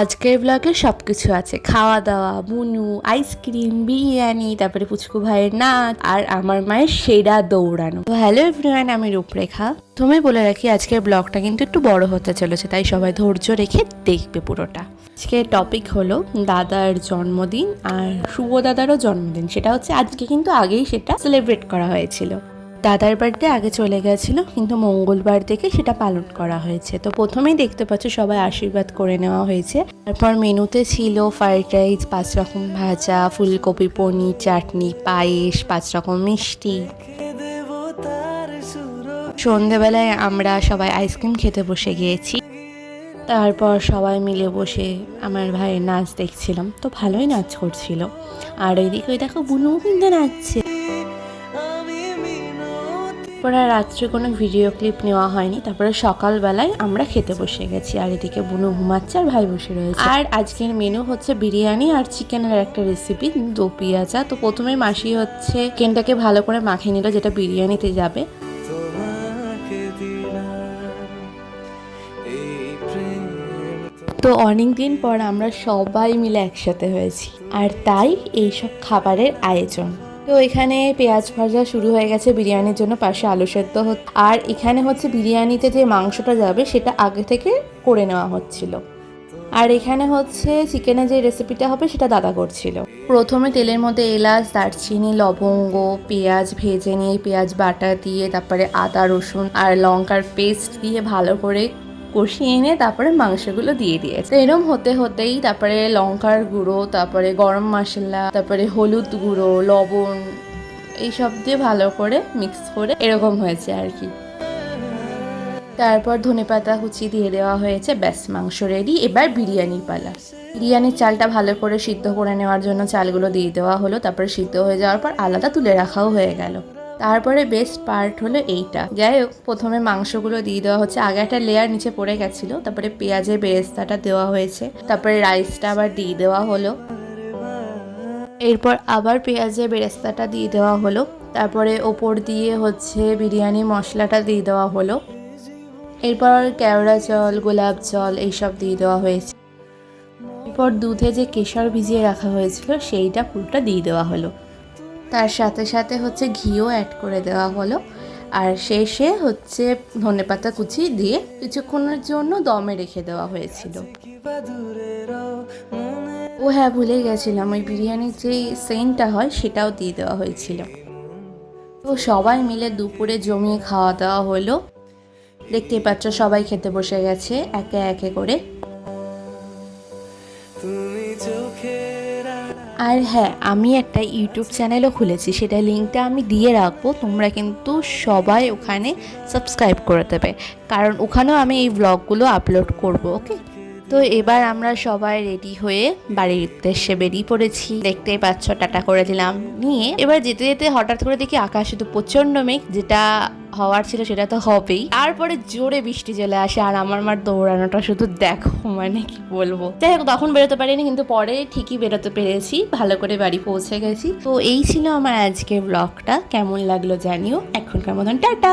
আজকের ব্লগে সব কিছু আছে। খাওয়া দাওয়া বুনু আইসক্রিম, বিরিয়ানি, তারপরে পুচকু ভাইয়ের নাচ আর আমার মায়ের সেরা দৌড়ানো। তো হ্যালো এভরিওয়ান আমি রূপরেখা। তুমি বলে রাখি, আজকের ব্লগটা কিন্তু একটু বড় হতে চলেছে, তাই সবাই ধৈর্য রেখে দেখবে পুরোটা। আজকে টপিক হলো দাদার জন্মদিন আর শুভ দাদারও জন্মদিন। সেটা হচ্ছে আজকে কিন্তু আগেই সেটা সেলিব্রেট করা হয়েছিল। দাদার বার্থডে আগে চলে গেছিল, কিন্তু মঙ্গলবার থেকে সেটা পালন করা হয়েছে। তো প্রথমেই দেখতে পাচ্ছ সবাই আশীর্বাদ করে নেওয়া হয়েছে। তারপর মেনুতে ছিল ফ্রাইড রাইস পাঁচ রকম ভাজা, ফুলকপি, পনির, চাটনি, পায়েস, পাঁচ রকম মিষ্টি। সন্ধেবেলায় আমরা সবাই আইসক্রিম খেতে বসে গিয়েছি। তারপর সবাই মিলে বসে আমার ভাইয়ের নাচ দেখছিলাম। তো ভালোই নাচ করছিল। আর ওইদিকে ওই দেখো বুনু কিন্তু নাচছে। তারপরে আর রাত্রে কোনো ভিডিও ক্লিপ নেওয়া হয়নি। তারপরে সকালবেলায় আমরা খেতে বসে গেছি। আর এদিকে বুনু ঘুমাচ্ছে আর ভাই বসে রয়েছে। আর আজকের মেনু হচ্ছে বিরিয়ানি আর চিকেনের একটা রেসিপি দো পেঁয়াজা। তো প্রথমে মাসি হচ্ছে চিকেনটাকে ভালো করে মাখিয়ে নিল, যেটা বিরিয়ানিতে যাবে। তো অনেক দিন পর আমরা সবাই মিলে একসাথে হয়েছি। আর তাই এইসব খাবারের আয়োজন। তো এখানে পেঁয়াজ ভাজা শুরু হয়ে গেছে বিরিয়ানির জন্য, পাশে আলু সেদ্ধ আর এখানে হচ্ছে বিরিয়ানিতে যে মাংসটা যাবে সেটা আগে থেকে করে নেওয়া হচ্ছিল। আর এখানে হচ্ছে চিকেনের যে রেসিপিটা হবে সেটা দাদা করছিল। প্রথমে তেলের মধ্যে এলাচ, দারচিনি, লবঙ্গ, পেঁয়াজ ভেজে নিয়ে, পেঁয়াজ বাটা দিয়ে, তারপরে আদা, রসুন আর লঙ্কার পেস্ট দিয়ে ভালো করে কষিয়ে এনে তারপরে মাংসগুলো দিয়ে দিয়েছে। তো এরম হতে হতেই তারপরে লঙ্কার গুঁড়ো, তারপরে গরম মশলা, তারপরে হলুদ গুঁড়ো, লবণ, এইসব দিয়ে ভালো করে মিক্স করে এরকম হয়েছে আর কি। তারপর ধনেপাতা কুচি দিয়ে দেওয়া হয়েছে, ব্যাস মাংস রেডি এবার বিরিয়ানির পালা। বিরিয়ানির চালটা ভালো করে সিদ্ধ করে নেওয়ার জন্য চালগুলো দিয়ে দেওয়া হলো, তারপরে সিদ্ধ হয়ে যাওয়ার পর আলাদা তুলে রাখাও হয়ে গেল। তারপরে বেস্ট পার্ট হলো এইটা। যাই হোক, প্রথমে মাংসগুলো দিয়ে দেওয়া হচ্ছে। আগে একটা লেয়ার নিচে পড়ে গেছিল, তারপরে পেঁয়াজের বেরেস্তাটা দেওয়া হয়েছে। তারপরে রাইসটা আবার দিয়ে দেওয়া হলো। এরপর আবার পেঁয়াজের বেরেস্তাটা দিয়ে দেওয়া হলো। তারপরে ওপর দিয়ে হচ্ছে বিরিয়ানি মশলাটা দিয়ে দেওয়া হলো। এরপর কেওড়া জল, গোলাপ জল এইসব দিয়ে দেওয়া হয়েছে। এরপর দুধে যে কেশর ভিজিয়ে রাখা হয়েছিল, সেইটা পুরোটা দিয়ে দেওয়া হলো। তার সাথে সাথে হচ্ছে ঘিও অ্যাড করে দেওয়া হলো। আর শেষে হচ্ছে ধনেপাতা কুচি দিয়ে কিছুক্ষণের জন্য দমে রেখে দেওয়া হয়েছিল। ও হ্যাঁ ভুলে গেছিলাম, ওই বিরিয়ানির যেই সেন্টটা হয় সেটাও দিয়ে দেওয়া হয়েছিল। তো সবাই মিলে দুপুরে জমিয়ে খাওয়া দাওয়া হলো। দেখতে পাচ্ছ সবাই খেতে বসে গেছে, একে একে করে। তুমি চোখের আর হ্যাঁ আমি একটা ইউটিউব চ্যানেলও খুলেছি সেটা লিঙ্কটা আমি দিয়ে রাখব তোমরা কিন্তু সবাই ওখানে সাবস্ক্রাইব করে দেবে। কারণ ওখানেও আমি এই ব্লগগুলো আপলোড করব ওকে তো এবার আমরা সবাই রেডি হয়ে বাড়ির উদ্দেশ্যে বেরিয়ে পড়েছি। দেখতেই পাচ্ছ, টাটা করে দিলাম নিয়ে। এবার যেতে যেতে হঠাৎ করে দেখি আকাশ শুধু প্রচণ্ড মেঘ, যেটা হওয়ার ছিল সেটা তো হবেই। তারপরে জোরে বৃষ্টি চলে আসে, আর আমার মার দৌড়ানোটা শুধু দেখো মানে কি বলব। যাই হোক, তখন বেরোতে পারিনি, কিন্তু পরে ঠিকই বেরোতে পেরেছি। ভালো করে বাড়ি পৌঁছে গেছি। তো এই ছিল আমার আজকের ব্লগটা কেমন লাগল জানিও। এখনকার মতন টাটা!